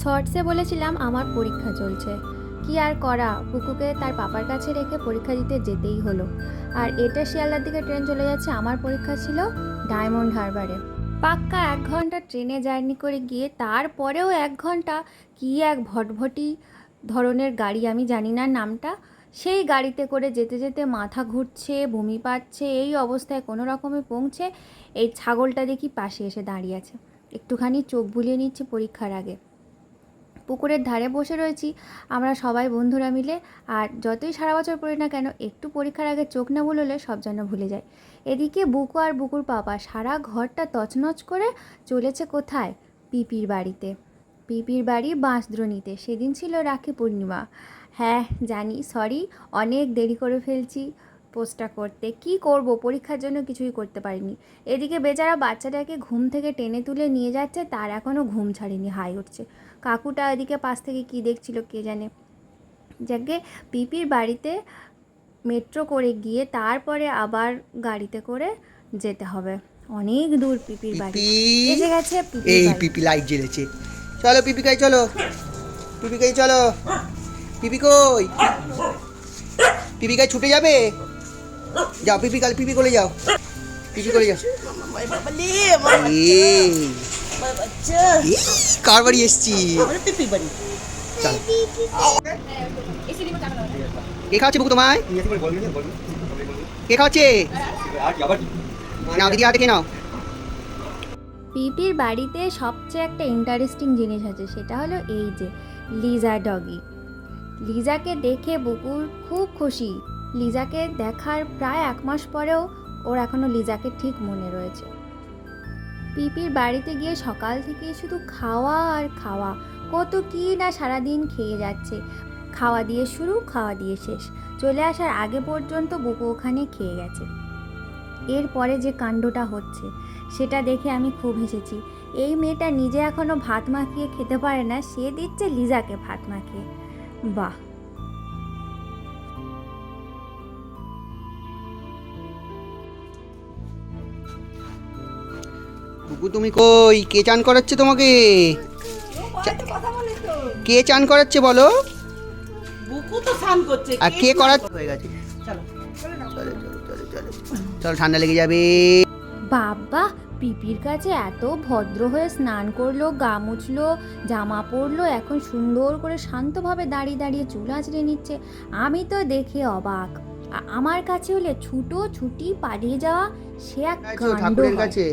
শর্টসে বলেছিলাম আমার পরীক্ষা চলছে। কি আর করা? কুকুকে তার পাপার কাছে রেখে পরীক্ষা দিতে যেতেই হলো। আর এটা শিয়ালদার দিকে ট্রেন চলে যাচ্ছে, আমার পরীক্ষা ছিল ডায়মন্ড হারবারে। পাক্কা এক ঘণ্টা ট্রেনে জার্নি করে গিয়ে তারপরেও এক ঘণ্টা কি এক ভটভটি ধরনের গাড়ি আমি জানি না নামটা। সেই গাড়িতে করে যেতে যেতে মাথা ঘুরছে, বমি পাচ্ছে, এই অবস্থায় কোনো রকমে পৌঁছে এই ছাগলটা দেখি পাশে এসে দাঁড়িয়ে আছে। একটুখানি চোখ বুলিয়ে নিচ্ছে পরীক্ষার আগে। পুকুরের ধারে বসে রয়েছি। আমরা সবাই বন্ধুরা মিলে, আর যতই সারা বছর পড়ি না কেন, একটু পরীক্ষার আগে চোখ না বুলোলে সব যেন ভুলে যায়। এদিকে বুকু আর বুকুর পাপা সারা ঘরটা তছনছ করে চলেছে কোথায়? পিপির বাড়িতে। পিপির বাড়ি বাঁশদ্রোণীতে। সেদিন ছিল রাখি পূর্ণিমা। হ্যাঁ জানি, সরি, অনেক দেরি করে ফেলছি পোস্টটা করতে। কি করব? পরীক্ষার জন্য কিছুই করতে পারিনি। এদিকে বেচারা বাচ্চাটাকে ঘুম থেকে টেনে তুলে নিয়ে যাচ্ছে, তার এখনও ঘুম ছাড়েনি, হাই উঠছে। কাকুটা এদিকে পাশ থেকে কি দেখছিল কে জানে। যাকে পিপির বাড়িতে মেট্রো করে গিয়ে তারপরে আবার গাড়িতে করে যেতে হবে। অনেক দূর পিপির বাড়ি। এসে গেছে এই পিপি লাইট জ্বলেছে। চলো পিপি কাই চলো। পিপি কাই চলো। পিপি কই? পিপি কাই ছুটে যাবে? যাও পিপি কাল পিপি কোলে যাও। পিপি কোলে যাও। এই, কার বাড়ি। এসছি কে খাওয়াচ্ছে বুকু তোমায়? কে খাওয়াচ্ছে? নাও দিদি হাতে কে নাও। পিপির বাড়িতে সবচেয়ে একটা ইন্টারেস্টিং জিনিস আছে সেটা হলো এই যে লিজা ডগি। লিজাকে দেখে বুকুর খুব খুশি। লিজাকে দেখার প্রায় এক মাস পরেও ওর এখনও লিজাকে ঠিক মনে রয়েছে। পিপির বাড়িতে গিয়ে সকাল থেকে শুধু খাওয়া আর খাওয়া। কত কী না সারাদিন খেয়ে যাচ্ছে। খাওয়া দিয়ে শুরু, খাওয়া দিয়ে শেষ। চলে আসার আগে পর্যন্ত বুকু ওখানে খেয়ে গেছে। এরপরে যে কাণ্ডটা হচ্ছে, সেটা দেখে আমি খুব হেসেছি। এই মেয়েটা নিজে এখনও ভাত মাখিয়ে খেতে পারে না, সে দিচ্ছে লিজাকে ভাত মাখিয়ে। বাহ! বুকু তুমি কই? কে চান করাচ্ছে তোমাকে? কে চান করাচ্ছে বলো? বুকু তো স্নান করছে আর কে করাচ্ছে? হয়ে গেছে। চলো। চলো চলো চলো চলো চলো। ঠান্ডা লেগে যাবে। বাবা পিপির কাছে এত ভদ্র হয়ে স্নান করল গা মুছলো জামা পরলো এখন সুন্দর করে শান্তভাবে দাঁড়িয়ে দাঁড়িয়ে চুল আঁচড়ে নিচ্ছে। আমি তো দেখে অবাক। আমার কাছে হলে ছুটো ছুটি পালিয়ে যাওয়া সে এক ঠাকুরের কাছে।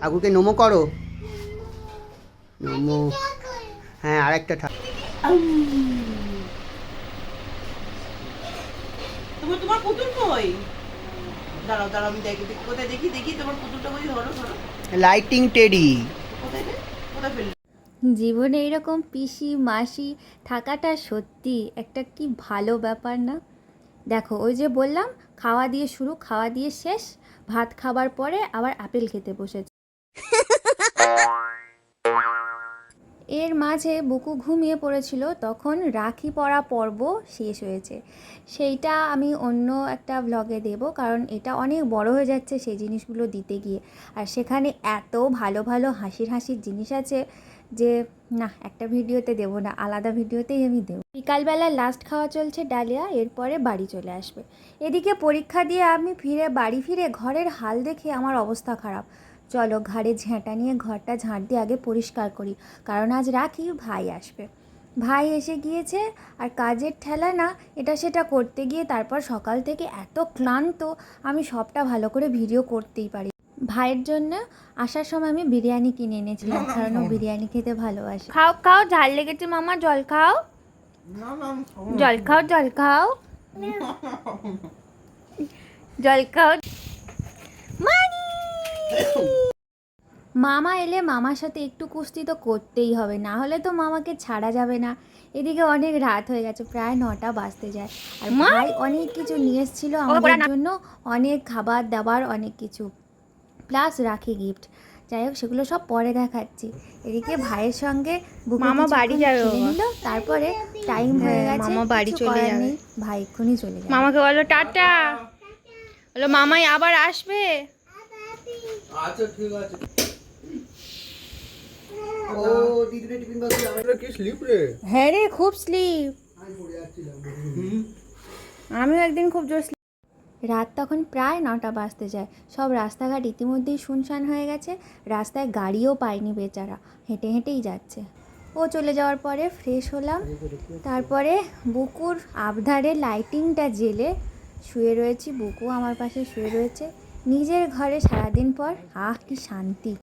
ঠাকুরকে নমো করো। নমো। হ্যাঁ আর একটা ঠাকুর তোমার তোমার পুতুল কই? দাঁড়াও দাঁড়াও আমি দেখি দেখি কোথায় দেখি দেখি তোমার পুতুলটা কই ধরো ধরো। লাইটিং টেডি কোথায় কোথায় ফেললি? জীবনে এরকম পিসি মাসি থাকাটা সত্যি একটা কি ভালো ব্যাপার না? দেখো ওই যে বললাম খাওয়া দিয়ে শুরু খাওয়া দিয়ে শেষ ভাত খাবার পরে আবার আপেল খেতে বসেছে। এর মাঝে বুকু ঘুমিয়ে পড়েছিল, তখন রাখি পরা পর্ব শেষ হয়েছে। সেইটা আমি অন্য একটা ব্লগে দেব, কারণ এটা অনেক বড় হয়ে যাচ্ছে সেই জিনিসগুলো দিতে গিয়ে। আর সেখানে এত ভালো ভালো হাসির হাসির জিনিস আছে যে, না, একটা ভিডিওতে দেবো না, আলাদা ভিডিওতেই আমি দেবো। বিকালবেলা লাস্ট খাওয়া চলছে ডালিয়া, এরপরে বাড়ি চলে আসবে। এদিকে পরীক্ষা দিয়ে আমি ফিরে, বাড়ি ফিরে ঘরের হাল দেখে আমার অবস্থা খারাপ। চলো ঘাড়ে ঝেঁটা নিয়ে ঘরটা ঝাঁট দিয়ে আগে পরিষ্কার করি কারণ আজ রাখি ভাই আসবে। ভাই এসে গিয়েছে আর কাজের ঠেলা না এটা সেটা করতে গিয়ে তারপর সকাল থেকে এত ক্লান্ত আমি সবটা ভালো করে ভিডিও করতেই পারি। ভাইয়ের জন্য আসার সময় আমি বিরিয়ানি কিনে এনেছিলাম কারণ ও বিরিয়ানি খেতে ভালোবাসে। খাও খাও ঝাল লেগেছে মামা জল খাও। জল খাও জল খাও। জল খাও। মামা এলে মামার সাথে একটু কুস্তি তো করতেই হবে না হলে তো মামাকে ছাড়া যাবে না। এদিকে অনেক রাত হয়ে গেছে প্রায় নটা বাজতে যায়। আর ভাই অনেক কিছু নিয়ে এসেছিল আমাদের জন্য অনেক খাবার দাবার অনেক কিছু। প্লাস রাখি গিফট যাই হোক সেগুলো সব পরে দেখাচ্ছি। এদিকে ভাইয়ের সঙ্গে মামা বাড়ি যাবে নিল, তারপরে টাইম হয়ে হ্যাঁ, গেছে মামা বাড়ি চলে যাবে। ভাই এক্ষুনি চলে যাবে। মামাকে বলো টাটা। বলো মামাই আবার আসবে? আচ্ছা ঠিক আছে। ও দিদিরে টিফিন বক্স আমি কি স্লিপ রে? হ্যাঁ রে খুব স্লিপ পড়ে যাচ্ছিলাম। আমিও একদিন খুব জোর রাত তখন প্রায় নটা বাজতে যায়। সব রাস্তাঘাট ইতিমধ্যেই শুনশান হয়ে গেছে। রাস্তায় গাড়িও পায়নি বেচারা। হেঁটে হেঁটেই যাচ্ছে। ও চলে যাওয়ার পরে ফ্রেশ হলাম। তারপরে বুকুর আবধারে লাইটিংটা জেলে শুয়ে রয়েছি। বুকু আমার পাশে শুয়ে রয়েছে। নিজের ঘরে সারাদিন পর আহ কি শান্তি।